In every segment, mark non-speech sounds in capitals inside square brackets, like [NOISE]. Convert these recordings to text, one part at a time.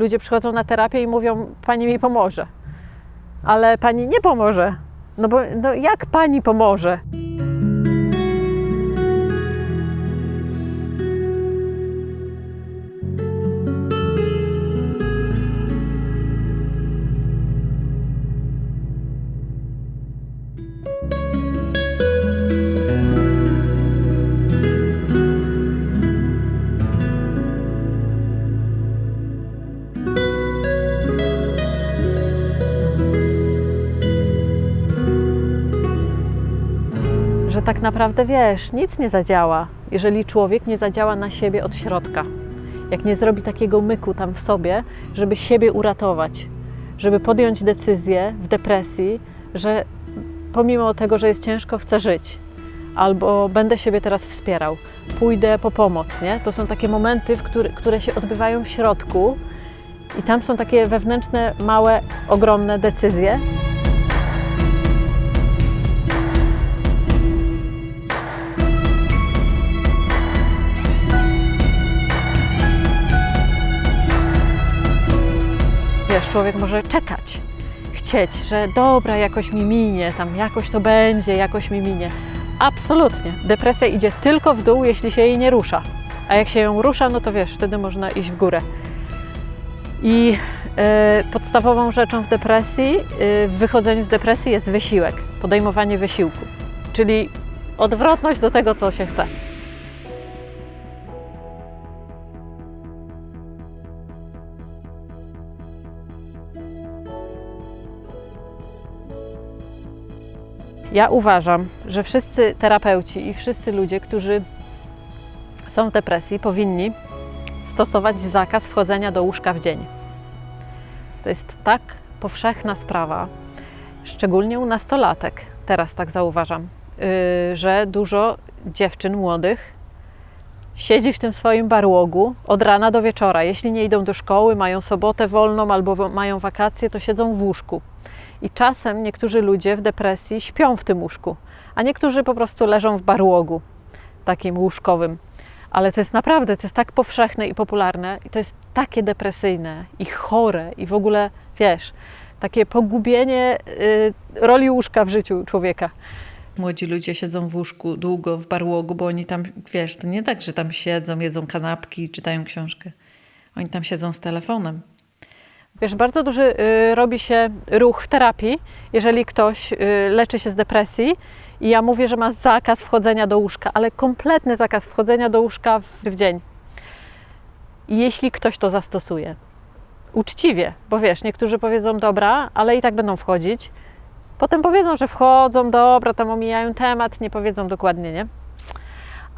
Ludzie przychodzą na terapię i mówią, pani mi pomoże. Ale pani nie pomoże. No bo no jak pani pomoże? Tak naprawdę wiesz, nic nie zadziała, jeżeli człowiek nie zadziała na siebie od środka. Jak nie zrobi takiego myku tam w sobie, żeby siebie uratować, żeby podjąć decyzję w depresji, że pomimo tego, że jest ciężko, chcę żyć, albo będę siebie teraz wspierał, pójdę po pomoc, nie? To są takie momenty, który, które się odbywają w środku i tam są takie wewnętrzne, małe, ogromne decyzje. Człowiek może czekać, chcieć, że dobra, jakoś mi minie, tam jakoś to będzie, jakoś mi minie. Absolutnie. Depresja idzie tylko w dół, jeśli się jej nie rusza. A jak się ją rusza, no to wiesz, wtedy można iść w górę. I e, podstawową rzeczą w depresji, e, w wychodzeniu z depresji jest wysiłek, podejmowanie wysiłku, czyli odwrotność do tego, co się chce. Ja uważam, że wszyscy terapeuci i wszyscy ludzie, którzy są w depresji, powinni stosować zakaz wchodzenia do łóżka w dzień. To jest tak powszechna sprawa, szczególnie u nastolatek, teraz tak zauważam, yy, że dużo dziewczyn młodych siedzi w tym swoim barłogu od rana do wieczora. Jeśli nie idą do szkoły, mają sobotę wolną albo mają wakacje, to siedzą w łóżku. I czasem niektórzy ludzie w depresji śpią w tym łóżku, a niektórzy po prostu leżą w barłogu takim łóżkowym. Ale to jest naprawdę, to jest tak powszechne i popularne, i to jest takie depresyjne i chore, i w ogóle, wiesz, takie pogubienie y, roli łóżka w życiu człowieka. Młodzi ludzie siedzą w łóżku długo w barłogu, bo oni tam, wiesz, to nie tak, że tam siedzą, jedzą kanapki, czytają książkę. Oni tam siedzą z telefonem. Wiesz, bardzo duży y, robi się ruch w terapii, jeżeli ktoś y, leczy się z depresji i ja mówię, że ma zakaz wchodzenia do łóżka, ale kompletny zakaz wchodzenia do łóżka w, w dzień. Jeśli ktoś to zastosuje, uczciwie, bo wiesz, niektórzy powiedzą dobra, ale i tak będą wchodzić. Potem powiedzą, że wchodzą, dobra, tam omijają temat, nie powiedzą dokładnie, nie?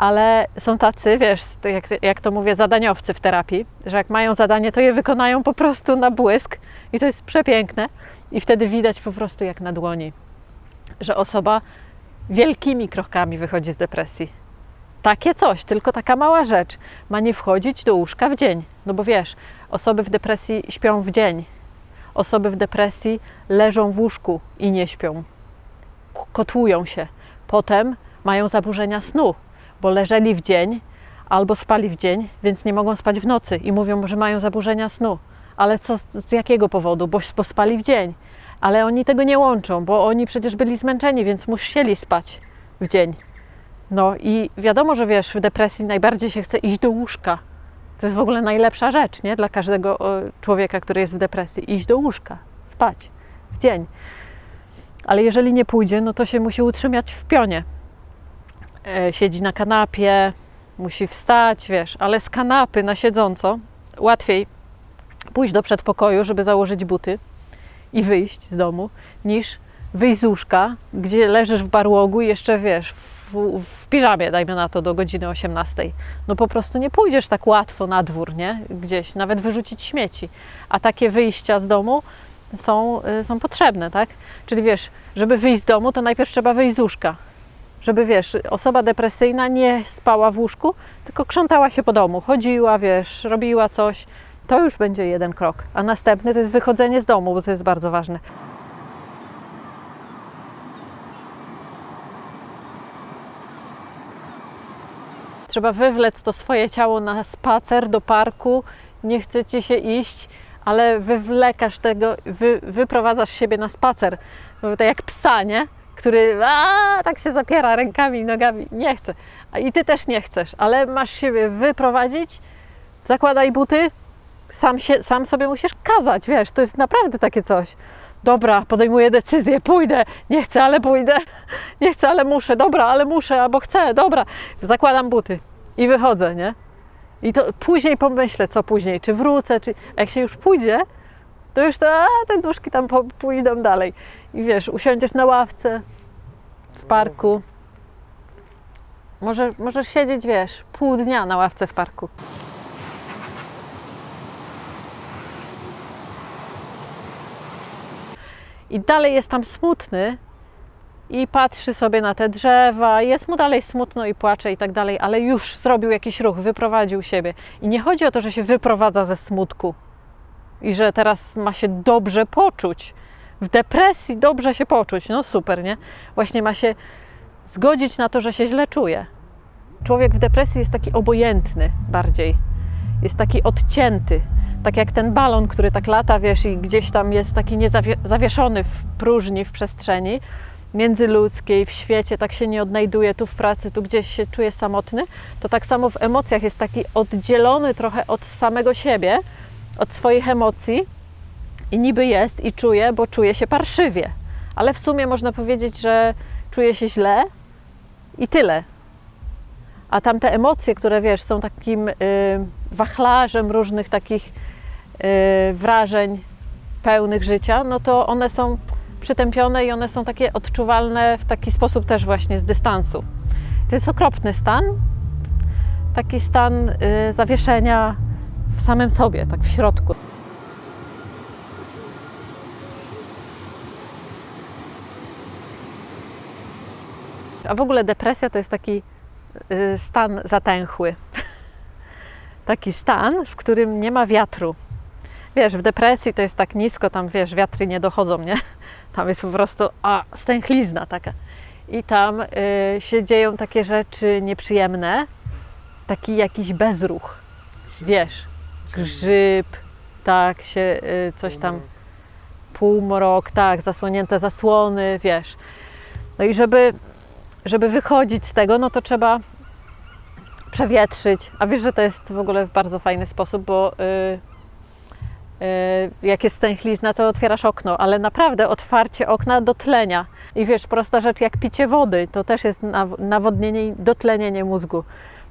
Ale są tacy, wiesz, jak, jak to mówię, zadaniowcy w terapii, że jak mają zadanie, to je wykonają po prostu na błysk i to jest przepiękne. I wtedy widać po prostu jak na dłoni, że osoba wielkimi krokami wychodzi z depresji. Takie coś, tylko taka mała rzecz ma nie wchodzić do łóżka w dzień. No bo wiesz, osoby w depresji śpią w dzień, osoby w depresji leżą w łóżku i nie śpią, kotłują się. Potem mają zaburzenia snu, bo leżeli w dzień albo spali w dzień, więc nie mogą spać w nocy i mówią, że mają zaburzenia snu. Ale co, z jakiego powodu? Bo, bo spali w dzień. Ale oni tego nie łączą, bo oni przecież byli zmęczeni, więc musieli spać w dzień. No i wiadomo, że wiesz, w depresji najbardziej się chce iść do łóżka. To jest w ogóle najlepsza rzecz, nie? Dla każdego człowieka, który jest w depresji. Iść do łóżka, spać w dzień. Ale jeżeli nie pójdzie, no to się musi utrzymać w pionie e, siedzi na kanapie, musi wstać, wiesz, ale z kanapy na siedząco łatwiej pójść do przedpokoju, żeby założyć buty i wyjść z domu, niż wyjść z łóżka, gdzie leżysz w barłogu i jeszcze, wiesz, w, w piżamie, dajmy na to, do godziny 18. No po prostu nie pójdziesz tak łatwo na dwór, nie? Gdzieś, nawet wyrzucić śmieci. A takie wyjścia z domu są, y, są potrzebne, tak? Czyli wiesz, żeby wyjść z domu, to najpierw trzeba wyjść z łóżka żeby wiesz, osoba depresyjna nie spała w łóżku, tylko krzątała się po domu, chodziła, wiesz, robiła coś, to już będzie jeden krok. A następny to jest wychodzenie z domu, bo to jest bardzo ważne. Trzeba wywlec to swoje ciało na spacer do parku, nie chcecie się iść, ale wywlekasz tego, wy, wyprowadzasz siebie na spacer, jak psa, nie? Który a, tak się zapiera rękami i nogami, nie chce. I ty też nie chcesz, ale masz siebie wyprowadzić, zakładaj buty, sam, się, sam sobie musisz kazać, wiesz, to jest naprawdę takie coś. Dobra, podejmuję decyzję, pójdę, nie chcę, ale pójdę, [LAUGHS] nie chcę, ale muszę, dobra, ale muszę, albo chcę, dobra, zakładam buty i wychodzę, nie? I to później pomyślę, co później, czy wrócę, czy jak się już pójdzie, to już to, a, te nóżki tam pójdą dalej. I wiesz, usiądziesz na ławce w parku. Może, możesz siedzieć, wiesz, pół dnia na ławce w parku. I dalej jest tam smutny i patrzy sobie na te drzewa, jest mu dalej smutno i płacze i tak dalej, ale już zrobił jakiś ruch, wyprowadził siebie. I nie chodzi o to, że się wyprowadza ze smutku i że teraz ma się dobrze poczuć. W depresji dobrze się poczuć, no super, nie? Właśnie ma się zgodzić na to, że się źle czuje. Człowiek w depresji jest taki obojętny bardziej, jest taki odcięty. Tak jak ten balon, który tak lata, wiesz, i gdzieś tam jest taki niezawieszony w próżni, w przestrzeni międzyludzkiej, w świecie, tak się nie odnajduje, tu w pracy, tu gdzieś się czuje samotny, to tak samo w emocjach jest taki oddzielony trochę od samego siebie, od swoich emocji i niby jest i czuje, bo czuje się parszywie. Ale w sumie można powiedzieć, że czuje się źle i tyle. A tamte emocje, które wiesz, są takim y, wachlarzem różnych takich y, wrażeń pełnych życia, no to one są przytępione i one są takie odczuwalne w taki sposób też właśnie z dystansu. To jest okropny stan, taki stan y, zawieszenia w samym sobie, tak w środku. A w ogóle depresja to jest taki y, stan zatęchły. [LAUGHS] Taki stan, w którym nie ma wiatru. Wiesz, w depresji to jest tak nisko, tam wiesz, wiatry nie dochodzą, nie? [LAUGHS] Tam jest po prostu a, stęchlizna taka. I tam y, się dzieją takie rzeczy nieprzyjemne, taki jakiś bezruch. Wiesz, grzyb, tak, się y, coś tam, półmrok, tak, zasłonięte zasłony, wiesz. No i żeby, żeby wychodzić z tego, no to trzeba przewietrzyć. A wiesz, że to jest w ogóle bardzo fajny sposób, bo y, y, jak jest stęchlizna, to otwierasz okno, ale naprawdę otwarcie okna do tlenia. I wiesz, prosta rzecz jak picie wody, to też jest nawodnienie i dotlenienie mózgu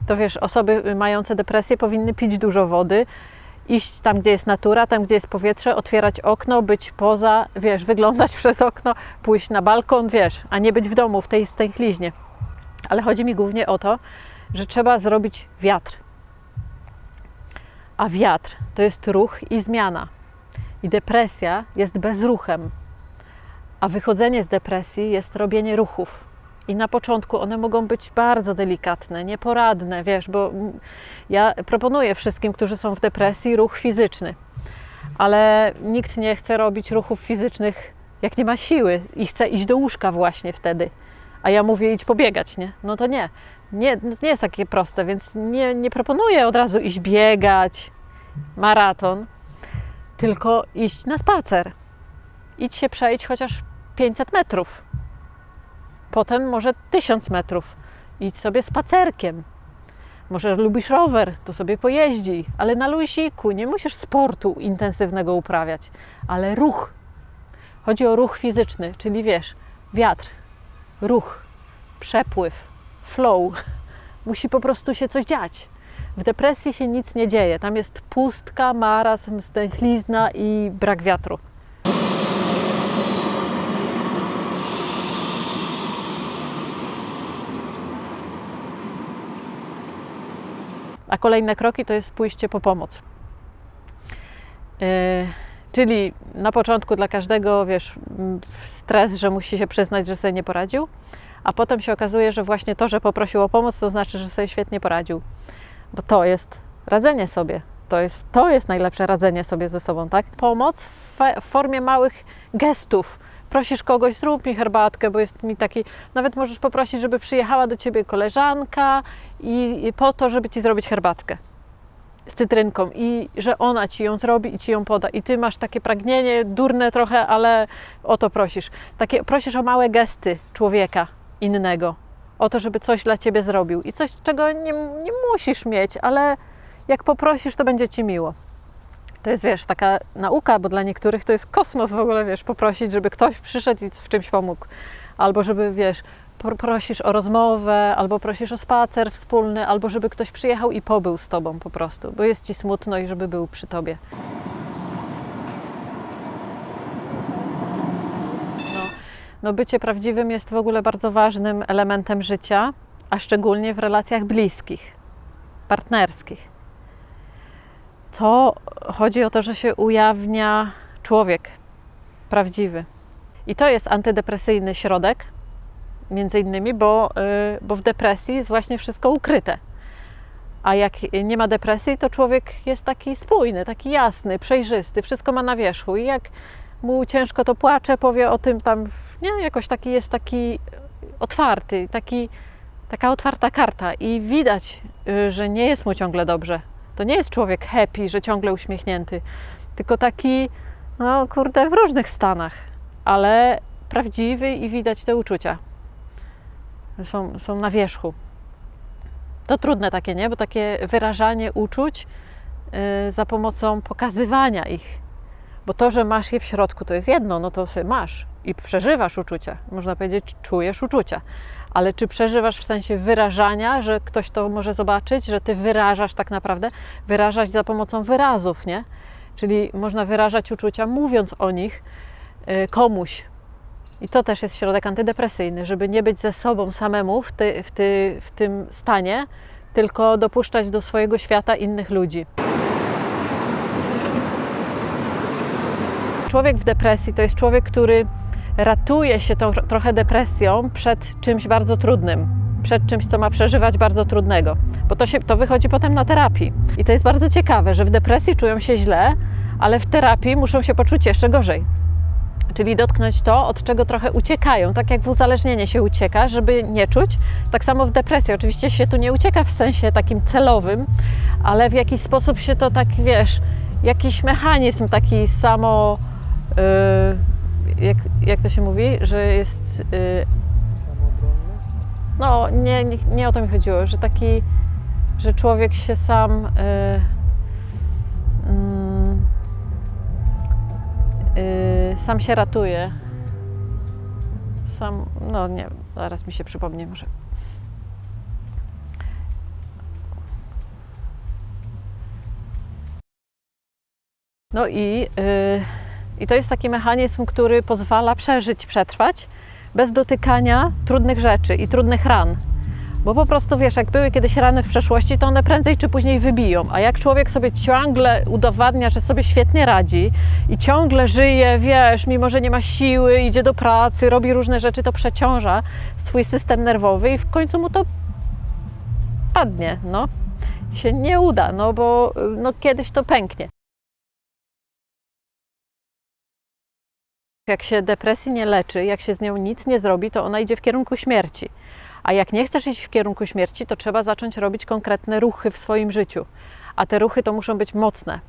to wiesz, osoby mające depresję powinny pić dużo wody, iść tam, gdzie jest natura, tam, gdzie jest powietrze, otwierać okno, być poza, wiesz, wyglądać [LAUGHS] przez okno, pójść na balkon, wiesz, a nie być w domu, w tej stęchliźnie. Ale chodzi mi głównie o to, że trzeba zrobić wiatr. A wiatr to jest ruch i zmiana. I depresja jest bezruchem. A wychodzenie z depresji jest robienie ruchów. I na początku one mogą być bardzo delikatne, nieporadne, wiesz, bo ja proponuję wszystkim, którzy są w depresji, ruch fizyczny. Ale nikt nie chce robić ruchów fizycznych, jak nie ma siły i chce iść do łóżka właśnie wtedy. A ja mówię idź pobiegać, nie? No to nie. Nie, no nie jest takie proste, więc nie, nie proponuję od razu iść biegać, maraton, tylko iść na spacer. Idź się przejść chociaż 500 metrów Potem może tysiąc metrów. Idź sobie spacerkiem. Może lubisz rower, to sobie pojeździ, ale na luziku, nie musisz sportu intensywnego uprawiać, ale ruch. Chodzi o ruch fizyczny, czyli wiesz, wiatr, ruch, przepływ, flow. [LAUGHS] Musi po prostu się coś dziać. W depresji się nic nie dzieje. Tam jest pustka, marazm, stęchlizna i brak wiatru. A kolejne kroki to jest pójście po pomoc. Yy, czyli na początku dla każdego, wiesz, stres, że musi się przyznać, że sobie nie poradził, a potem się okazuje, że właśnie to, że poprosił o pomoc, to znaczy, że sobie świetnie poradził. Bo to jest radzenie sobie. To jest, to jest najlepsze radzenie sobie ze sobą, tak? Pomoc w, w formie małych gestów, prosisz kogoś, zrób mi herbatkę, bo jest mi taki. Nawet możesz poprosić, żeby przyjechała do ciebie koleżanka i, i po to, żeby ci zrobić herbatkę. z cytrynką i że ona ci ją zrobi i ci ją poda. I ty masz takie pragnienie, durne trochę, ale o to prosisz. Takie, prosisz o małe gesty człowieka innego. O to, żeby coś dla ciebie zrobił. I coś, czego nie, nie musisz mieć, ale jak poprosisz, to będzie ci miło. To jest, wiesz, taka nauka, bo dla niektórych to jest kosmos w ogóle, wiesz, poprosić, żeby ktoś przyszedł i w czymś pomógł. Albo żeby, wiesz, pro- prosisz o rozmowę, albo prosisz o spacer wspólny, albo żeby ktoś przyjechał i pobył z tobą po prostu, bo jest ci smutno i żeby był przy tobie. No, no bycie prawdziwym jest w ogóle bardzo ważnym elementem życia, a szczególnie w relacjach bliskich, partnerskich. To chodzi o to, że się ujawnia człowiek prawdziwy. I to jest antydepresyjny środek, między innymi, bo, y, bo w depresji jest właśnie wszystko ukryte. A jak nie ma depresji, to człowiek jest taki spójny, taki jasny, przejrzysty, wszystko ma na wierzchu. I jak mu ciężko, to płacze, powie o tym tam, nie, jakoś taki jest taki otwarty, taki, taka otwarta karta. I widać, y, że nie jest mu ciągle dobrze. To nie jest człowiek happy, że ciągle uśmiechnięty, tylko taki, no kurde, w różnych stanach, ale prawdziwy i widać te uczucia są, są na wierzchu. To trudne takie, nie? Bo takie wyrażanie uczuć yy, za pomocą pokazywania ich. Bo to, że masz je w środku, to jest jedno, no to sobie masz i przeżywasz uczucia. Można powiedzieć, czujesz uczucia. Ale czy przeżywasz w sensie wyrażania, że ktoś to może zobaczyć, że ty wyrażasz tak naprawdę, wyrażać za pomocą wyrazów, nie? Czyli można wyrażać uczucia, mówiąc o nich yy, komuś, i to też jest środek antydepresyjny, żeby nie być ze sobą samemu w, ty, w, ty, w tym stanie, tylko dopuszczać do swojego świata innych ludzi. Człowiek w depresji to jest człowiek, który ratuje się tą trochę depresją przed czymś bardzo trudnym, przed czymś, co ma przeżywać bardzo trudnego, bo to, się, to wychodzi potem na terapii. I to jest bardzo ciekawe, że w depresji czują się źle, ale w terapii muszą się poczuć jeszcze gorzej czyli dotknąć to, od czego trochę uciekają. Tak jak w uzależnienie się ucieka, żeby nie czuć, tak samo w depresji. Oczywiście się tu nie ucieka w sensie takim celowym, ale w jakiś sposób się to tak, wiesz, jakiś mechanizm taki samo, yy, jak, jak to się mówi, że jest... Yy, no, nie, nie, nie o to mi chodziło, że taki, że człowiek się sam... Yy, mm, yy, sam się ratuje. Sam, no nie, zaraz mi się przypomni może. No i, yy, i to jest taki mechanizm, który pozwala przeżyć, przetrwać bez dotykania trudnych rzeczy i trudnych ran. Bo po prostu wiesz, jak były kiedyś rany w przeszłości, to one prędzej czy później wybiją. A jak człowiek sobie ciągle udowadnia, że sobie świetnie radzi i ciągle żyje, wiesz, mimo że nie ma siły, idzie do pracy, robi różne rzeczy, to przeciąża swój system nerwowy i w końcu mu to padnie, no. Się nie uda, no bo no, kiedyś to pęknie. Jak się depresji nie leczy, jak się z nią nic nie zrobi, to ona idzie w kierunku śmierci. A jak nie chcesz iść w kierunku śmierci, to trzeba zacząć robić konkretne ruchy w swoim życiu. A te ruchy to muszą być mocne.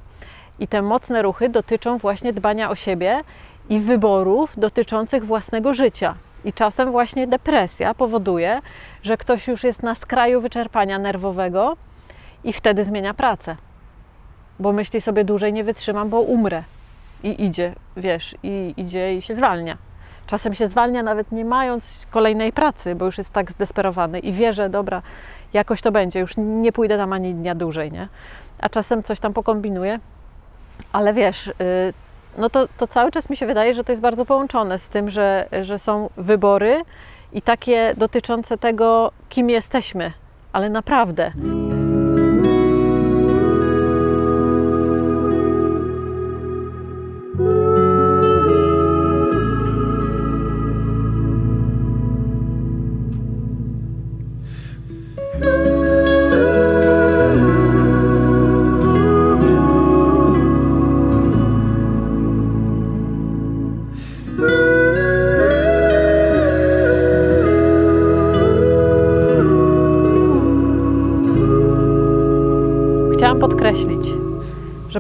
I te mocne ruchy dotyczą właśnie dbania o siebie i wyborów dotyczących własnego życia. I czasem właśnie depresja powoduje, że ktoś już jest na skraju wyczerpania nerwowego i wtedy zmienia pracę. Bo myśli sobie dłużej nie wytrzymam, bo umrę. I idzie, wiesz, i idzie i się zwalnia. Czasem się zwalnia nawet nie mając kolejnej pracy, bo już jest tak zdesperowany i wie, że dobra, jakoś to będzie, już nie pójdę tam ani dnia dłużej, nie? A czasem coś tam pokombinuje, ale wiesz, yy, no to, to cały czas mi się wydaje, że to jest bardzo połączone z tym, że, że są wybory i takie dotyczące tego, kim jesteśmy, ale naprawdę.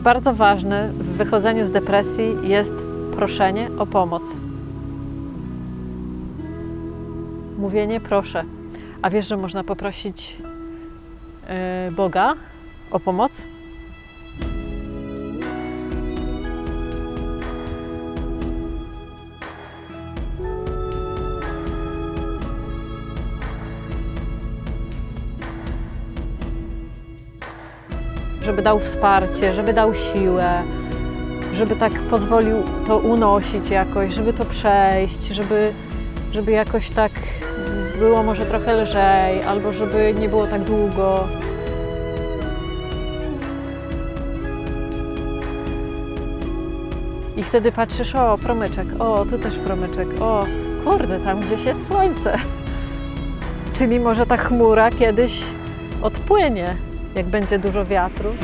Że bardzo ważne w wychodzeniu z depresji jest proszenie o pomoc. Mówienie proszę. A wiesz, że można poprosić yy, Boga o pomoc? Żeby dał wsparcie, żeby dał siłę, żeby tak pozwolił to unosić jakoś, żeby to przejść, żeby, żeby jakoś tak było może trochę lżej, albo żeby nie było tak długo. I wtedy patrzysz, o, promyczek, o, tu też promyczek, o, kurde, tam gdzieś jest słońce. Czyli może ta chmura kiedyś odpłynie, jak będzie dużo wiatru.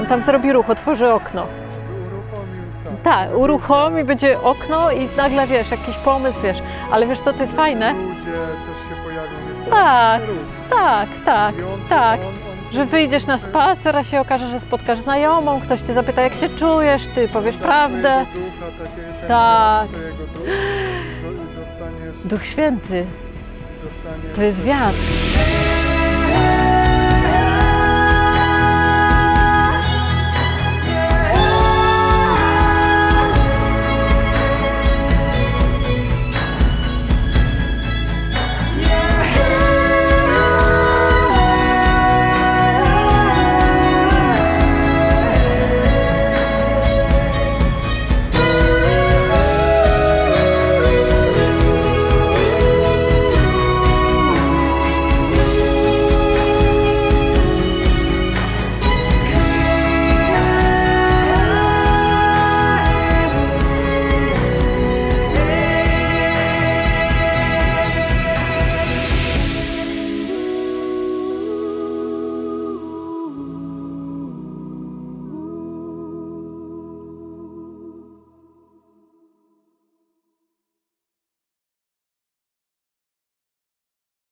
On tam zrobi ruch, otworzy okno. Tak. Tak, uruchomi, będzie okno i nagle wiesz, jakiś pomysł, wiesz. Ale wiesz, co to jest fajne? Ludzie też się pojawią Tak. Tak, tak, I on, tak. On, on Że wyjdziesz na spacer, a się okaże, że spotkasz znajomą, ktoś cię zapyta, jak się czujesz, ty powiesz da prawdę. swojego ducha, takie, ten Tak. to jego duch, z- dostaniesz, Duch Święty, dostaniesz to jest wiatr.